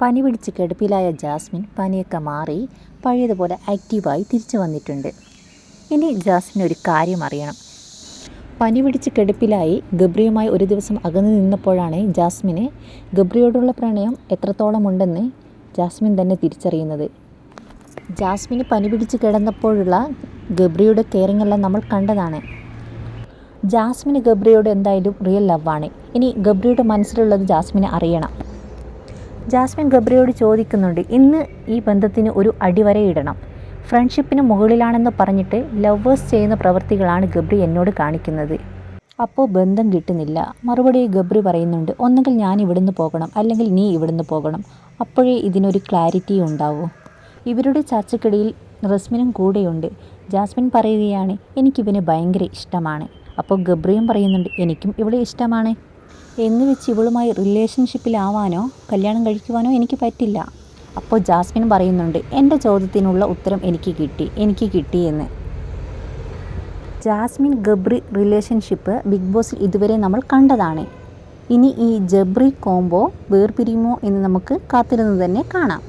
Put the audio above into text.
പനി പിടിച്ച് കിടപ്പിലായ ജാസ്മിൻ പനിയൊക്കെ മാറി പഴയതുപോലെ ആക്റ്റീവായി തിരിച്ചു വന്നിട്ടുണ്ട്. ഇനി ജാസ്മിൻ ഒരു കാര്യം അറിയണം. പനി പിടിച്ച് കിടപ്പിലായി ഗബ്രിയുമായി ഒരു ദിവസം അകന്നു നിന്നപ്പോഴാണ് ജാസ്മിന് ഗബ്രിയോടുള്ള പ്രണയം എത്രത്തോളം ഉണ്ടെന്ന് ജാസ്മിൻ തന്നെ തിരിച്ചറിയുന്നത്. ജാസ്മിന് പനി പിടിച്ച് കിടന്നപ്പോഴുള്ള ഗബ്രിയുടെ കെയറിംഗ് എല്ലാം നമ്മൾ കണ്ടതാണ്. ജാസ്മിന് ഗബ്രിയോട് എന്തായാലും റിയൽ ലവ് ആണ്. ഇനി ഗബ്രിയുടെ മനസ്സിലുള്ളത് ജാസ്മിനെ അറിയണം. ജാസ്മിൻ ഗബ്രിയോട് ചോദിക്കുന്നുണ്ട് ഇന്ന് ഈ ബന്ധത്തിന് ഒരു അടിവരയിടണം ഫ്രണ്ട്ഷിപ്പിന് മുകളിലാണെന്ന് പറഞ്ഞിട്ട് ലവേഴ്സ് ചെയ്യുന്ന പ്രവൃത്തികളാണ് ഗബ്രി എന്നോട് കാണിക്കുന്നത്. അപ്പോൾ ബന്ധം കിട്ടുന്നില്ല. മറുപടി ഗബ്രി പറയുന്നുണ്ട് ഒന്നുകിൽ ഞാൻ ഇവിടുന്ന് പോകണം അല്ലെങ്കിൽ നീ ഇവിടുന്ന് പോകണം. അപ്പോഴേ ഇതിനൊരു ക്ലാരിറ്റി ഉണ്ടാവൂ. ഇവരുടെ ചർച്ചക്കിടയിൽ റസ്മിനും കൂടെയുണ്ട്. ജാസ്മിൻ പറയുകയാണ് എനിക്കിവനെ ഭയങ്കര ഇഷ്ടമാണ്. അപ്പോൾ ഗബ്രിയും പറയുന്നുണ്ട് എനിക്കും ഇവിടെ ഇഷ്ടമാണ്. എന്ന് വെച്ച് ഇവളുമായി റിലേഷൻഷിപ്പിലാവാനോ കല്യാണം കഴിക്കുവാനോ എനിക്ക് പറ്റില്ല. അപ്പോൾ ജാസ്മിൻ പറയുന്നുണ്ട് എന്റെ ചോദ്യത്തിനുള്ള ഉത്തരം എനിക്ക് കിട്ടി എനിക്ക് കിട്ടി എന്ന്. ജാസ്മിൻ ഗബ്രി റിലേഷൻഷിപ്പ് ബിഗ് ബോസിൽ ഇതുവരെ നമ്മൾ കണ്ടതാണ്. ഇനി ഈ ജബ്രി കോംബോ വേർപിരിയുമോ എന്ന് നമുക്ക് കാത്തിരുന്ന് തന്നെ കാണാം.